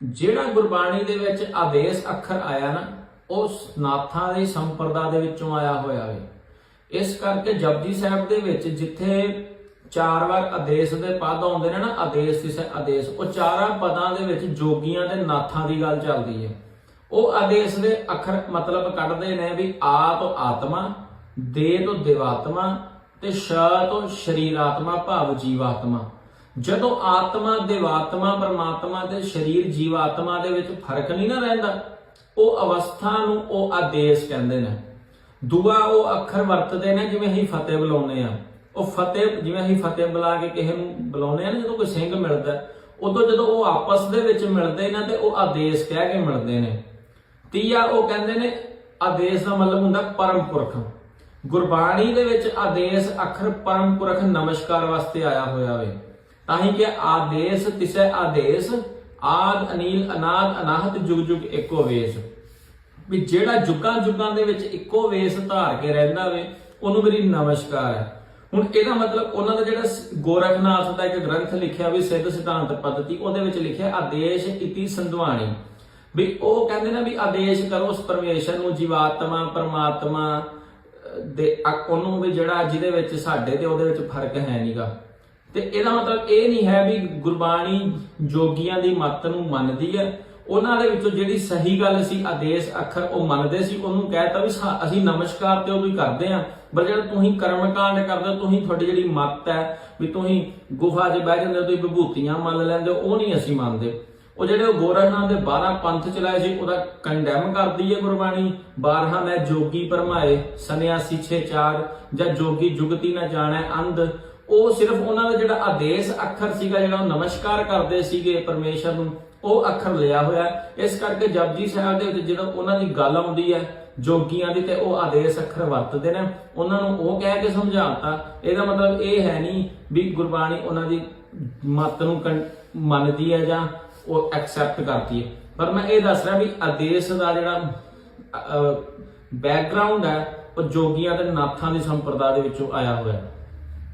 ਜਿਹੜਾ ਗੁਰਬਾਣੀ ਦੇ ਵਿੱਚ ਆਦੇਸ਼ ਅੱਖਰ ਆਇਆ ਨਾ, ਉਹ ਨਾਥਾਂ ਦੀ ਸੰਪਰਦਾ ਦੇ ਵਿੱਚੋਂ ਆਇਆ ਹੋਇਆ ਵੇ। ਇਸ ਕਰਕੇ ਜਪਜੀ ਸਾਹਿਬ ਦੇ ਵਿੱਚ ਜਿੱਥੇ ਚਾਰ ਵਾਰ ਆਦੇਸ਼ ਦੇ ਪਦ ਆਉਂਦੇ ਨੇ ਨਾ, ਆਦੇਸ਼ ਤਿਸ ਆਦੇਸ਼, ਉਹ ਚਾਰਾਂ ਪਦਾਂ ਦੇ ਵਿੱਚ ਜੋਗੀਆਂ ਤੇ ਨਾਥਾਂ ਦੀ ਗੱਲ ਚੱਲਦੀ ਹੈ ਉਹ ਆਦੇਸ਼ ਦੇ ਅੱਖਰ ਮਤਲਬ ਕੱਢਦੇ ਨੇ ਵੀ ਆ ਤੋਂ ਆਤਮਾ, ਦੇ ਤੋਂ ਦੇਵਾਤਮਾ ਤੇ ਸ਼ ਤੋਂ ਸ਼ਰੀਰਾਤਮਾ, ਭਾਵ ਜੀਵਾਤਮਾ। ਜਦੋਂ ਆਤਮਾ ਦੇਵਾਤਮਾ ਪਰਮਾਤਮਾ ਤੇ ਸਰੀਰ ਜੀਵਾਤਮਾ ਦੇ ਵਿੱਚ ਫ਼ਰਕ ਨਹੀਂ ਨਾ ਰਹਿੰਦਾ, ਉਹ ਅਵਸਥਾ ਨੂੰ ਉਹ ਆਦੇਸ਼ ਕਹਿੰਦੇ ਨੇ। ਦੂਆ ਉਹ ਅੱਖਰ ਵਰਤਦੇ ਨੇ ਜਿਵੇਂ ਅਸੀਂ ਫਤਿਹ ਬੁਲਾਉਂਦੇ ਆ ਉਹ ਫਤਿਹ, ਜਿਵੇਂ ਅਸੀਂ ਫਤਿਹ ਬੁਲਾ ਕੇ ਕਿਸੇ ਨੂੰ ਬੁਲਾਉਂਦੇ ਆ ਨਾ, ਜਦੋਂ ਕੋਈ ਸਿੰਘ ਮਿਲਦਾ, ਉਦੋਂ ਜਦੋਂ ਉਹ ਆਪਸ ਦੇ ਵਿੱਚ ਮਿਲਦੇ ਨੇ ਤੇ ਉਹ ਆਦੇਸ਼ ਕਹਿ ਕੇ ਮਿਲਦੇ ਨੇ। ਤੀਆ ਉਹ ਕਹਿੰਦੇ ਨੇ, ਆਦੇਸ਼ ਦਾ ਮਤਲਬ ਹੁੰਦਾ ਪਰਮ ਪੁਰਖ ਗੁਰਬਾਣੀ ਦੇ ਵਿੱਚ ਆਦੇਸ਼, ਅੱਖਰ ਪਰਮ ਪੁਰਖ ਨਮਸਕਾਰ ਵਾਸਤੇ ਆਇਆ ਹੋਇਆ ਵੇ। ਤਾਂ ਹੀ ਕਿ ਆਦੇਸ਼ ਤਿਸੈ ਆਦੇਸ਼, ਆਦ ਅਨੀਲ ਅਨਾਦ ਅਨਾਹਤ ਜੁਗ ਜੁਗ ਇੱਕੋ ਵੇਸ਼। ਵੀ ਜਿਹੜਾ ਜੁਗਾਂ ਜੁਗਾਂ ਦੇ ਵਿੱਚ ਇੱਕੋ ਵੇਸ਼ ਧਾਰ ਕੇ ਰਹਿੰਦਾ ਵੇ, ਉਹਨੂੰ ਮੇਰੀ ਨਮਸਕਾਰ ਹੈ। ਹੁਣ ਇਹਦਾ ਮਤਲਬ ਉਹਨਾਂ ਦਾ ਜਿਹੜਾ ਗੋਰਖਨਾਥ ਦਾ ਇੱਕ ਗ੍ਰੰਥ ਲਿਖਿਆ ਵੀ ਸਿੱਧ ਸਿਧਾਂਤ ਪद्धਤੀ ਉਹਦੇ ਵਿੱਚ ਲਿਖਿਆ ਆਦੇਸ਼ ਇਤੀ ਸੰਧਵਾਣੀ। ਵੀ ਉਹ ਕਹਿੰਦੇ ਨਾ ਵੀ ਆਦੇਸ਼ ਕਰੋ ਉਸ ਪਰਮੇਸ਼ਰ ਨੂੰ, ਜੀਵਾਤਮਾ, ਪਰਮਾਤਮਾ ਦੇ ਉਹਨੂੰ ਵੀ ਜਿਹੜਾ ਜਿਹਦੇ ਵਿੱਚ ਸਾਡੇ ਤੇ ਉਹਦੇ ਵਿੱਚ ਫ਼ਰਕ ਹੈ ਨਹੀਂਗਾ ਤੇ ਇਹਦਾ ਮਤਲਬ ਇਹ ਨਹੀਂ ਹੈ ਵੀ ਗੁਰਬਾਣੀ ਜੋਗੀਆਂ ਦੀ ਮੱਤ ਨੂੰ ਮੰਨਦੀ ਹੈ। ਉਹਨਾਂ ਦੇ ਵਿੱਚੋਂ ਜਿਹੜੀ ਸਹੀ ਗੱਲ ਸੀ, ਆਦੇਸ਼, ਅੱਖਰ, ਉਹ ਮੰਨਦੇ ਸੀ। ਉਹਨੂੰ ਕਹਿਤਾ ਵੀ ਅਸੀਂ ਨਮਸਕਾਰ ਤੇ ਉਹ ਵੀ ਕਰਦੇ ਆ ਪਰ ਜਿਹੜਾ ਤੁਸੀਂ ਕਰਮਕਾਂਡ ਕਰਦੇ ਤੁਸੀਂ ਤੁਹਾਡੀ ਜਿਹੜੀ ਮੱਤ ਹੈ ਵੀ ਤੁਸੀਂ ਗੁਫਾ 'ਚ ਬਹਿ ਜਾਂਦੇ ਹੋ, ਤੁਸੀਂ ਵਿਭੂਤੀਆਂ ਮੰਨ ਲੈਂਦੇ ਹੋ, ਉਹ ਨਹੀਂ ਅਸੀਂ ਮੰਨਦੇ। ਉਹ ਜਿਹੜੇ ਉਹ ਗੋਰਖਨਾਥ ਦੇ 12 ਪੰਥ ਚਲਾਏ ਸੀ, ਉਹਦਾ ਕੰਡੈਮ ਕਰਦੀ ਹੈ ਗੁਰਬਾਣੀ। 12 ਮੈਂ ਜੋਗੀ ਪਰਮਾਏ ਸੰਨਿਆਸੀ ਛੇ ਚਾਰ, ਜਾਂ ਜੋਗੀ ਜੁਗਤੀ ਨਾ ਜਾਣੈ ਅੰਧ। ਉਹ ਸਿਰਫ ਉਹਨਾਂ ਦਾ ਜਿਹੜਾ ਆਦੇਸ਼ ਅੱਖਰ ਸੀਗਾ, ਜਿਹੜਾ ਉਹ ਨਮਸਕਾਰ ਕਰਦੇ ਸੀਗੇ ਪਰਮੇਸ਼ਰ ਨੂੰ, ਉਹ ਅੱਖਰ ਲਿਆ ਹੋਇਆ ਇਸ ਕਰਕੇ ਜਪਜੀ ਸਾਹਿਬ ਦੇ ਵਿੱਚ ਜਦੋਂ ਉਹਨਾਂ ਦੀ ਗੱਲ ਆਉਂਦੀ ਹੈ, ਜੋਗੀਆਂ ਦੀ, ਤੇ ਉਹ ਆਦੇਸ਼ ਅੱਖਰ ਵਰਤਦੇ ਨੇ। ਉਹਨਾਂ ਨੂੰ ਉਹ ਕਹਿ ਕੇ ਸਮਝਾਤਾ। ਇਹਦਾ ਮਤਲਬ ਇਹ ਹੈ ਨਹੀਂ ਵੀ ਗੁਰਬਾਣੀ ਉਹਨਾਂ ਦੀ ਮਤ ਨੂੰ ਮੰਨਦੀ ਹੈ ਜਾਂ ਉਹ ਐਕਸੈਪਟ ਕਰਦੀ ਹੈ। ਪਰ ਮੈਂ ਇਹ ਦੱਸ ਰਿਹਾ ਵੀ ਆਦੇਸ਼ ਦਾ ਜਿਹੜਾ ਬੈਕਗ੍ਰਾਉਂਡ ਹੈ, ਉਹ ਜੋਗੀਆਂ ਤੇ ਨਾਥਾਂ ਦੀ ਸੰਪਰਦਾ ਦੇ ਵਿੱਚੋਂ ਆਇਆ ਹੋਇਆ ਹੈ।